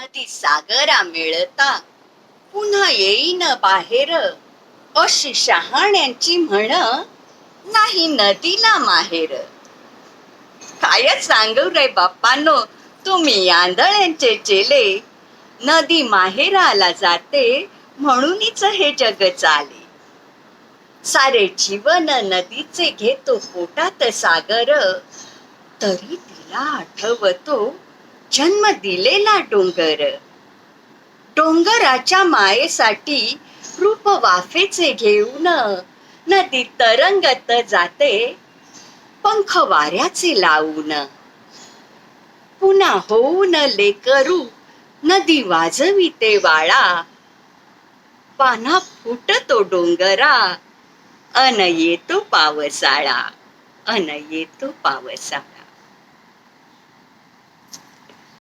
नदी सागरा मिळता. पुन्हा येईन बाहेर. अशी शहाण्यांची म्हण नाही नदीला माहेर. काय सांगू रे बाप्पानो तुम्ही आंधळ्यांचे चेले. नदी माहेराला जाते म्हणूनच हे जग चाले. सारे जीवन नदीचे घेतो पोटात सागर. तरी तिला आठवतो जन्म दिलेला डोंगर. डोंगराच्या मायेसाठी रूप वाफेचे घेऊन नदी तरंगत जाते पंख वाऱ्याचे लावून. पुन्हा होऊन लेकरू नदी वाजविते वाळा पाना फुटतो डोंगरा अन येतो पावसाळा अन येतो पावसाळा.